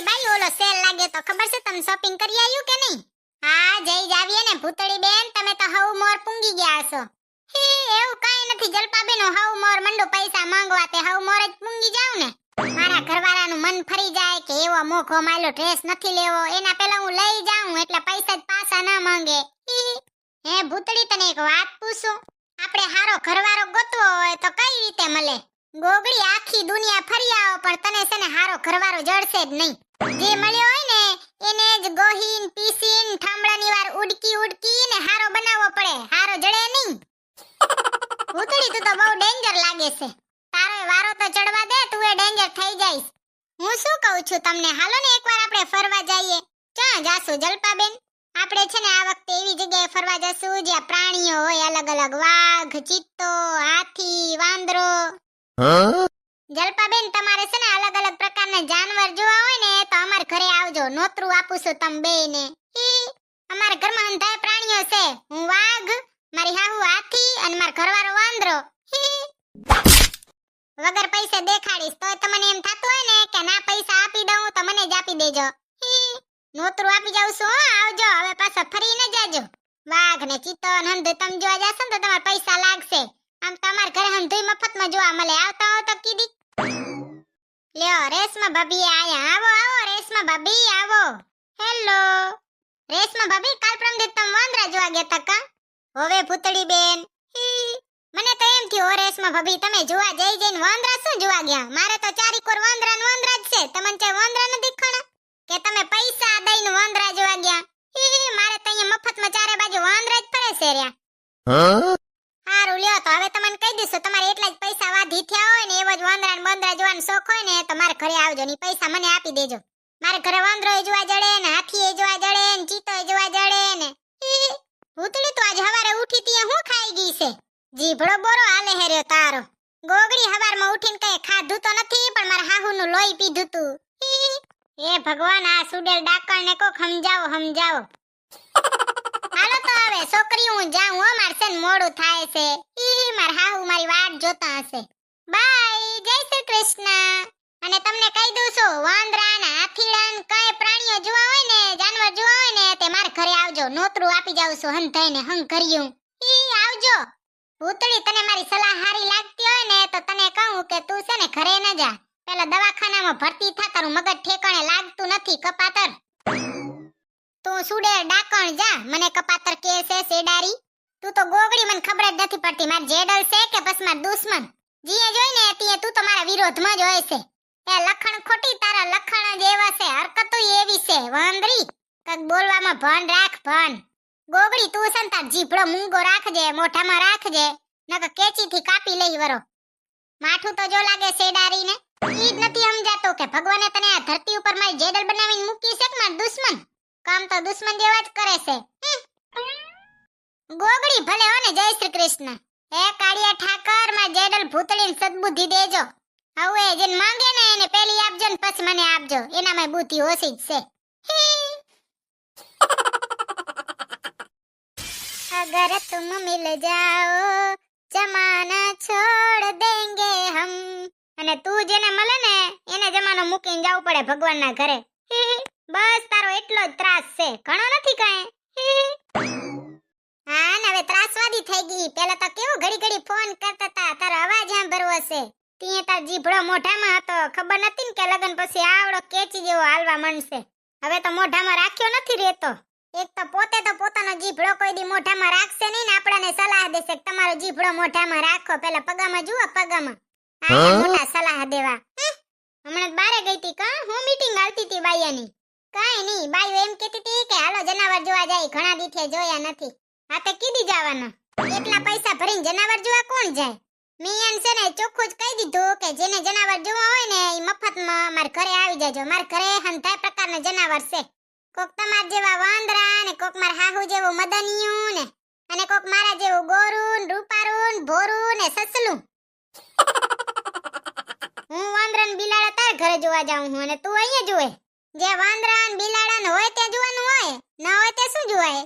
ભૂતળી બાઈ ઓલો સેલ લાગે તો ખબર છે તમે શોપિંગ કરી આવ્યું કે નહીં? હા, જઈ જ આવીએ ને, ભૂતળી બેન, તમે તો હવ મોર પૂંગી ગયા છો હે, એવું કાંઈ નથી, જલપાબેનો હવ મોર મંડો પૈસા માંગવા તે હવ મોર જ પૂંગી જાવ ને. મારા ઘરવાળાનું મન ફરી જાય કે એવો મોખો માયલો ડ્રેસ નથી લેવો, એના પહેલા હું લઈ જાઉં, એટલે પૈસા જ પાછા ના માંગે. હે ભૂતળી, તને એક વાત પૂછું? આપણે હારો ઘરવાળો ગોતવો હોય તો કઈ રીતે મળે? ગોગડી આખી દુનિયા ફરી આવો, પણ તને છે ને હારો ઘરવાળો જડશે જ નહીં. જે મળ્યો હોય ને એને જ ગોહીન પીસીન ઠામડાની વાર ઉડકી ઉડકી ને હારો બનાવવો પડે. હારો જડે નહીં. ઉતળી તું તો બહુ ડેન્જર લાગે છે. તારો વારો તો ચડવા દે તું એ ડેન્જર થઈ જાઈશ. હું શું કહું છું તમને? હાલો ને એકવાર આપણે ફરવા જઈએ. ક્યાં જાશું જલપાબેન? આપણે છે ને આ વખતે એવી જગ્યાએ ફરવા જશું જ્યાં પ્રાણીઓ હોય અલગ અલગ વાઘ ચિત્તો હાથી વાંદરો. જલપાબેન તમારે છે ને અલગ અલગ નોતરું આપું છું તમે બેયને. અમારા ઘરમાં અંધાય પ્રાણીઓ છે. હું વાઘ, મારી હાહુ હાથી અને મારો ઘરવાળો વાંદરો. વગર પૈસે દેખાડીશ તો તમને એમ થતું હોય ને કે ના પૈસા આપી દઉં તો જ આપી દેજો. નોતરું આપી જાઉં છું આવજો, હવે પાછા ફરી ન જાજો. વાઘ ને ચિત્તો હંધુ તમે જોવા જાશો ને તો તમારે પૈસા લાગશે. આમ તમારા ઘરે હંધુય મફતમાં જોવા મળે. આવતા હો તો કીધી. લ્યો, રેશમા ભાભી આયા. આવો આવો, રેશમા ભાભી, આવો. હેલો. રેશમા ભાભી, કાલ પ્રમ દિવસ તમ વાંદરા જોવા ગયા તા કા? હવે ભૂતળી બેન હી. મને તો એમ થયું રેશમા ભાભી, તમે જોવા જઈ જઈને વાંદરા શું જોવા ગયા? મારે તો ચારી કોર વાંદરા ન વાંદરા જ છે. તમને ચાય વાંદરા ન ખણા કે તમે પૈસા દઈને વાંદરા જોવા ગયા? હી મારે તો અહીંયા મફતમાં ચારે બાજુ વાંદરા જ ફરે છે રહ્યા. હારું, લ્યો તો. હવે તમને કહી દઈશું, તમારે એટલા જ પૈસા વાધી થયા હોય ને, એવો જ વાંદરા ને બંદરા જોવાનો શોખ હોય ને, તો મારે ઘરે આવજો ને પૈસા મને આપી દેજો. મારે ઘરે વાંદરો જોવા જડે ને, હાથી જોવા જડે ને, ચીતો જોવા જડે ને. ભૂતળી તો આજ હવારે ઉઠી તી હું ખાઈ ગઈ છે? જીભડો બોરો હાલે હેર્યો તારો. ગોગડી હવારમાં ઉઠીને કઈ ખાધું તો નથી, પણ મારા હાહુનું લોહી પીધું તું. હી ભગવાન, આ સુડેલ ડાકણ ને કોક સમજાવો સમજાવો. હવે છોકરી હું જાઉં હો મારસે મોડું થાય છે. ઈ માર હાહુ મારી વાટ જોતા હશે. બાય, જય શ્રી કૃષ્ણ. અને તમને કહી દઉં છું વાંદરા ને હાથીડા ને કઈ પ્રાણીઓ જોવા હોય ને, જાનવર જોવા હોય ને, તે મારા ઘરે આવજો. નોતરું આપી જાઉં છું હંધાઈ ને હંગ કર્યું. ઈ આવજો. ભૂતળી તને મારી સલાહ હારી લાગતી હોય ને, તો તને કહું કે તું છે ને ઘરે ન જા. પેલા દવાખાનામાં ભરતી થા, તારું મગજ ઠેકાણે લાગતું નથી, કપાતર. તું સુડે, ડાકણ, જા. મને કપાતર કે છે સેડારી તું તો ગોગડી, મને ખબર જ નથી પડતી. માર જેડલ છે કે બસ માર દુશ્મન? જીએ જોઈને તીએ તું તો મારા વિરોધમાં જ હોય છે. એ લખણ ખોટી, તારા લખણ જ એવા છે. હરકતો એવી છે. વાંદરી. કક બોલવામાં ભણ રાખ, ભણ. ગોગડી, તું છે ને તાર જીભડો મૂંગો રાખજે, મોઢામાં રાખજે કેચી થી કાપી લઈ વરો. માઠું તો જો લાગે સેડારીને ઈ જ નથી સમજાતો કે ભગવાને તને આ ધરતી ઉપર મારી જેડલ બનાવીને મૂકી છે કે માર દુશ્મન? કામ તો દુશ્મન જેવા જ કરે છે હમ. ગોગડી ભલે હો ને જય શ્રી કૃષ્ણ હે કાળિયા ઠાકર માં જેડલ ભૂતળીને સદબુદ્ધિ દેજો હવે જેને માંગે ને એને પેલી આપજો ને પછી મને આપજો એનામાં બુદ્ધિ ઓછી જ છે હી. અગર तुम मिल जाओ જમાના છોડ દેંગે હમ અને તું જેને મળે ને એને જમાનો મૂકીને જવું પડે ભગવાનના ઘરે હી હી. બસ એટલો જ ત્રાસ છે. ઘણો નથી કાંઈ. હા ને હવે ત્રાસવાદી થઈ ગઈ. પેલા તો કેવો ઘડી ઘડી ફોન કરતા તા તારો અવાજ સાંભળવો છે તીએ તાર જીભડો મોઢામાં હતો. ખબર નથી ને કે લગન પછી આવડો કેચી જેવો હાલવા માંડશે. હવે તો મોઢામાં રાખ્યો નથી રહેતો. એક તો પોતે તો પોતાનો જીભડો કોઈ દી મોઢામાં રાખશે નહીં ને આપણાને સલાહ દેશે કે તમારો જીભડો મોઢામાં રાખો. પેલા પગામાં જુઓ પગામાં. આ મોટા સલાહ દેવા. હમણાં બારે ગઈ તી કા? હું મીટિંગ આવતી તી બાયાની. કાઈ નહીં બાઈ એમ કહેતી હતી કે હાલો જનાવર જોવા જાય, ઘણા દીથે જોયા નથી. હા કીધી જવાના. એટલા પૈસા ભરીને જનાવર જોવા કોણ જાય? મિયાન છે ને ચોખ્ખું જ કહી દીધું કે જેને જનાવર જોવા હોય ને એ મફતમાં મારા ઘરે આવી જાજો. મારા ઘરે હંધાય પ્રકારના જનાવર છે. કોક તમાર જેવા વાંદરા ને કોક મારા હાહુ જેવું મદનિયું ને, અને કોક મારા જેવું ગોરું રૂપારું ભોરું ને સસલું. હું વાંદરા ને બિલાડા તાર ઘરે જોવા જાઉં હું અને તું અહીંયા જોવે જે વાંદરા ને બિલાડા હોય તે જોવાનું હોય, ન હોય તે શું જોવાય?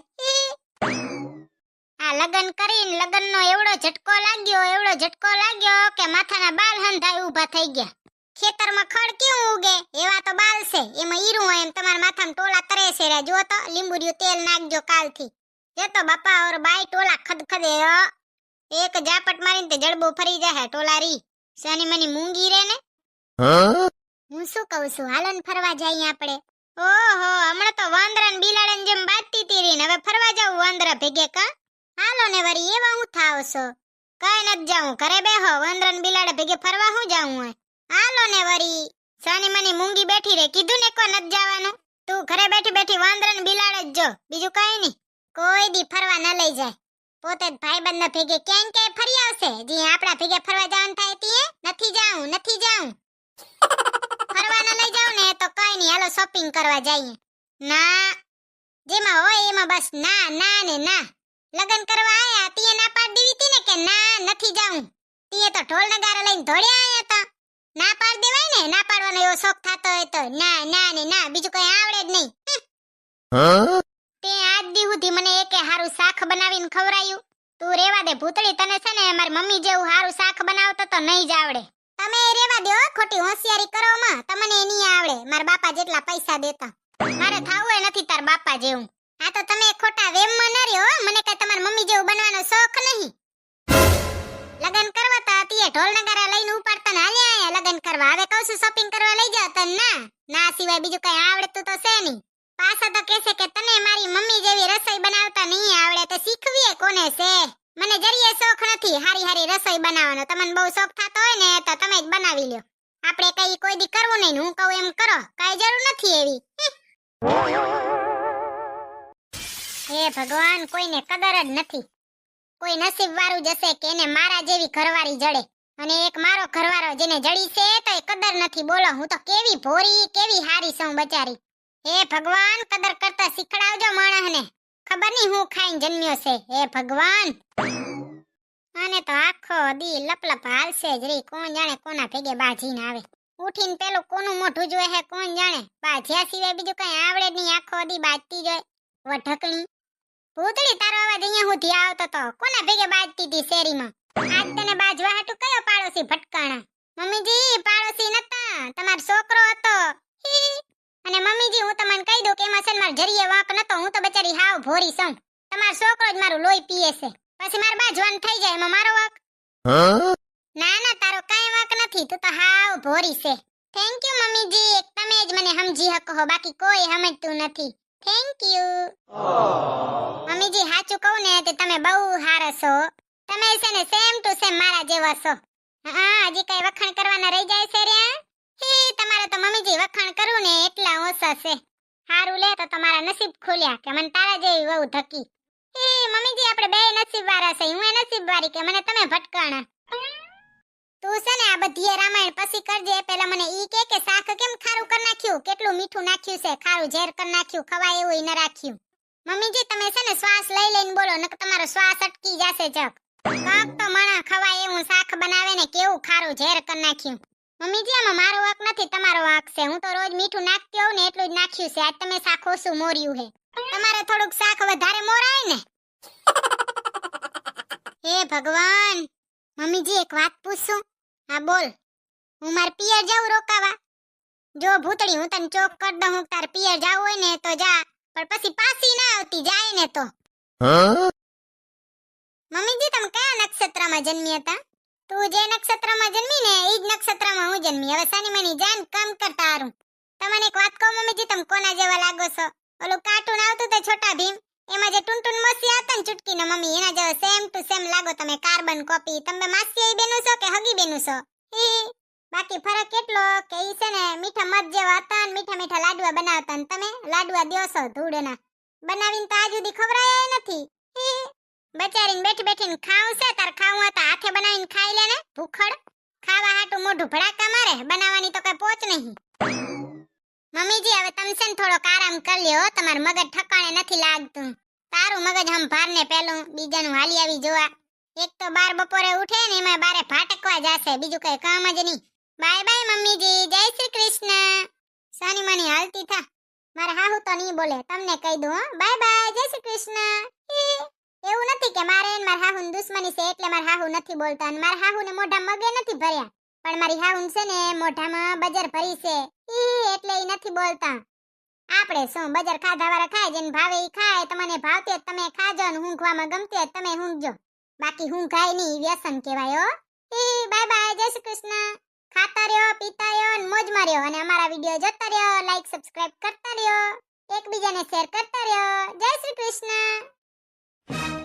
આ લગન કરીને લગનનો એવડો ઝટકો લાગ્યો, એવડો ઝટકો લાગ્યો કે માથાના બાલ હંધાઈ ઊભા થઈ ગયા. ખેતરમાં ખડ કેવું ઉગે? એવા તો બાલ છે. એમાં ઈરું હોય એમ તમારા માથામાં ટોલા તરે છે રે જો તો, લીંબુડિયું તેલ નાખજો કાલથી. જે તો, બાપા ઓર બાઈ ટોલા ખદખદે એક ઝાપટ મારીને તે જડબો ફરી જાય ટોલા રી. સાની મની મૂંગી રે ને? હું શું કહું છું? હાલો ને ફરવા જઈએ આપણે. ઓહો, હમણાં તો વાંદરા ને જેમ બાતતી તીરી હવે ફરવા જાવ વાંદરા ભેગે કા? હાલો ને વરી, એવા હું થાવ છો. કઈ નથી જાઉં, ઘરે બેહો. વાંદરા ને બિલાડા ભેગે ફરવા હું જાઉં હે? હાલો ને વરી. સાની મની મૂંગી બેઠી રે કીધું ને કોઈ નથી જવાનું. તું ઘરે બેઠી બેઠી વાંદરા ને બિલાડા જ જો. બીજું કઈ નહીં. કોઈ દી ફરવા ન લઈ જાય. પોતે જ ભાઈબંધ ના ભેગે ક્યાંય ક્યાંય ફરી આવશે. જે, આપણા ભેગે ફરવા જવાનું થાય તીએ નથી જાઉં નથી જાઉં. ફરવા ન લઈ જાવ ને તો કઈ નહીં. હાલો શોપિંગ કરવા જઈએ. ના જેમાં હોય એમાં બસ. ના ના ને ના. લગન કરવા આયા તીએ ના પાડી દીધી હતી ને કે ના નથી જાઉં. તીએ તો ઢોલ નગારા લઈને ધોળ્યા આયા હતા. ના પાડ દેવાય ને ના પાડવાનો એવો શોખ થતો હોય તો ના ના ને ના. બીજું કઈ આવડે જ નહીં. તે આજ દી સુધી મને એકે હારું શાક બનાવીને ખવરાયું તું રેવા દે ભૂતળી તને છે ને મારી મમ્મી જેવું હારું શાક બનાવતો તો નહીં જ આવડે. તમે એ રેવા દો ખોટી હોશિયારી કરો તમને નહીં આવડે. મારા બાપા જેટલા પૈસા દેતા. મારે થાવું એ નથી તાર બાપા જેવું. આ તો તમે ખોટા વેમમાં ન રહ્યો મને કઈ તમાર મમ્મી જેવું બનવાનો શોખ નહીં. લગન કરવા તા તીએ ઢોલ નગારા લઈને ઉપાડતા ને હાલ્યા આયા. લગન કરવા. હવે કહું છું શોપિંગ કરવા લઈ જાવ તને. ના ના સિવાય બીજું કઈ આવડતું તો છે નહીં. પાછા તો કહેશે કે તને મારી મમ્મી જેવી રસોઈ બનાવતા નહીં આવડે. તો શીખવીએ કોને છે? મને જરીએ શોખ નથી, હારી હારી રસોઈ બનાવવાનો. તમને બહુ શોખ થતો હોય ને, તો તમે જ બનાવી લ્યો. આપણે કઈ કોઈ દી કરવું નહીં હું કહું એમ કરો. કઈ જરૂર નથી એવી. હે ભગવાન, કોઈને કદર જ નથી. કોઈ નસીબ વાળું જશે કે એને મારા જેવી ઘરવાળી જડે. અને એક મારો ઘરવાળો જેને જડી છે, તો એ કદર નથી. બોલો, હું તો કેવી ભોરી, કેવી હારી છું બચારી. હે ભગવાન, કદર કરતા શીખડાવજો માણસને. ખબર નહીં હું ખાઈને જન્મ્યો છે. હે ભગવાન! અને તો આખો દી લપલપ હાલશે જ રી. કોણ જાણે કોના ભેગે બાજીને આવે. ઉઠીને પેલું કોનું મોઢું જોવે હે? કોણ જાણે? બાજ્યા સિવાય બીજું કઈ આવડે નહીં. આખો દી બાજતી જાય વઢકણી ભૂતળી, તારો અવાજ અહીંયા સુધી આવતો તો કોના ભેગે બાજતી હતી શેરીમાં? આજ તને બાજવા હાટુ કયો પાડોશી ભટકાણા? મમ્મીજી, પાડોશી નતા. તમારો છોકરો હતો. અને મમ્મીજી, હું તમને કહી દઉં કે એમાં છે ને મારો જરીએ વાંક નતો હું તો બચારી હાવ ભોરી સમ તમાર છોકરો જ મારું લોહી પીએ છે. પછી માર બા જવાન થઈ જાય એમાં મારો વાંક? ના ના તારો કાઈ વાંક નથી તું તો હાવ ભોરી છે. થેન્ક યુ મમ્મીજી એક તમે જ મને સમજી શકો બાકી કોઈ સમજતું નથી. થેન્ક યુ મમ્મીજી સાચું કહું ને તે તમે બહુ હારા છો. તમે છે ને સેમ ટુ સેમ મારા જેવા છો. હા હજી કઈ વખાણ કરવાના રહી જાય છે રે? હે તમારે તો મમ્મીજી વખાણ કરવું ને એટલા ઓછા છે. હારું લે તો તમારા નસીબ ખુલ્યા કે મને તારા જેવી વહુ ધકી એ મમ્મીજી, આપણે બે નસીબ વાળા છે, હું નસીબ વાળી કે મને તમે ભટકાણા. તું છે ને આ બધી રામાયણ પછી કરજે પેલા મને ઈ કે કે શાક કેમ ખારું કરી નાખ્યું? કેટલું મીઠું નાખ્યું છે? ખારું ઝેર કરી નાખ્યું, ખવાય એવું ન રાખ્યું. મમ્મીજી, તમે છે ને શ્વાસ લઈ લઈને બોલો નક તમારો શ્વાસ અટકી જશે જક કાક તો મણા, ખવાય એવું શાક બનાવે ને કેવું ખારું ઝેર કરી નાખ્યું? મમ્મીજી આમાં મારો વાંક નથી તમારો વાંક છે. હું તો રોજ મીઠું નાખતી હોઉં ને એટલું જ નાખ્યું છે. આજ તમે શાક ઓછું મોર્યું હે તમારે થોડુંક શાક વધારે મોરાય ને? હે ભગવાન! મમ્મીજી એક વાત પૂછું? હા બોલ. હું માર પિયર જાઉં રોકાવા? જો ભૂતળી હું તને ચોક કર દઉં હું તાર પિયર જાવ હોય ને તો જા. પણ પછી પાછી ના આવતી જાય ને તો. મમ્મીજી તમે કયા નક્ષત્રમાં જન્મી હતા? તું જે નક્ષત્રમાં જન્મી ને એ જ નક્ષત્રમાં હું જન્મી. હવે શનિમાની મની જાન કામ કરતા હારું. તમને એક વાત કહું મમ્મીજી, તમે કોના જેવા લાગો છો? ઓલું કાર્ટૂન આવતું તે છોટા ભીમ, એમાં જે ટુનટુન મોસી આવતા ને ચુટકીના મમ્મી, એના જેવા સેમ ટુ સેમ લાગો તમે. કાર્બન કોપી તમે માસી બેનું છો કે હગી બેનું છો? બાકી ફરક કેટલો કે ઈ છે ને મીઠા મધ જેવા હતા ને મીઠા મીઠા લાડવા બનાવતા ને તમે લાડવા દ્યો ધૂળના. બનાવીને તો આજ સુધી ખવડાયા નથી. બચારીને બેઠી બેઠીને ખાવું છે તાર ખાવું હતા હાથે બનાવીને ખાઈ લે ને, ભૂખડ. ખાવા હાટું મોઢું ભડાકા મારે, બનાવવાની તો કઈ પોચ નહીં. મમ્મીજી, હવે તમે ને થોડોક આરામ કરી લ્યો તમારું મગજ ઠકાણે નથી લાગતું. તારું મગજ હમ ભાર ને પેલું બીજાનું હાલી આવી જોવા. એક તો બાર બપોરે ઉઠે ને એમાં બારે ભાટકવા જાશે, બીજું કઈ કામ જ નહીં. બાય બાય મમ્મીજી, જય શ્રી કૃષ્ણ. સાની માની હાલતી થા. મારા હાહુ તો નહીં બોલે, તમને કહી દઉં બાય બાય, જય શ્રી કૃષ્ણ. મારે ને મારા હાહુ દુશ્મની છે એટલે મારા હાહુ નથી બોલતા અને મારા હાહુ મોઢા મગે નથી ભર્યા. પણ મારી હાઉન છે ને મોઢામાં બજાર ભરી છે. ઈ એટલે ઈ નથી બોલતા. આપણે શું બજાર ખાધા વાળા ખાય જેને ભાવે ઈ ખાય, તમને ભાવતે તમે ખાજો ને ઊંઘવામાં ગમતે તમે ઊંઘજો. બાકી ઊંઘાય નહીં, વ્યસન કહેવાય હો. બાય બાય, જય શ્રી કૃષ્ણ. ખાતા રહ્યો, પીતા રહ્યો અને મોજમાં રહ્યો. અને અમારા વીડિયો જોતા રહ્યો લાઈક સબસ્ક્રાઇબ કરતા રહ્યો. એકબીજાને શેર કરતા રહ્યો. જય શ્રી કૃષ્ણ.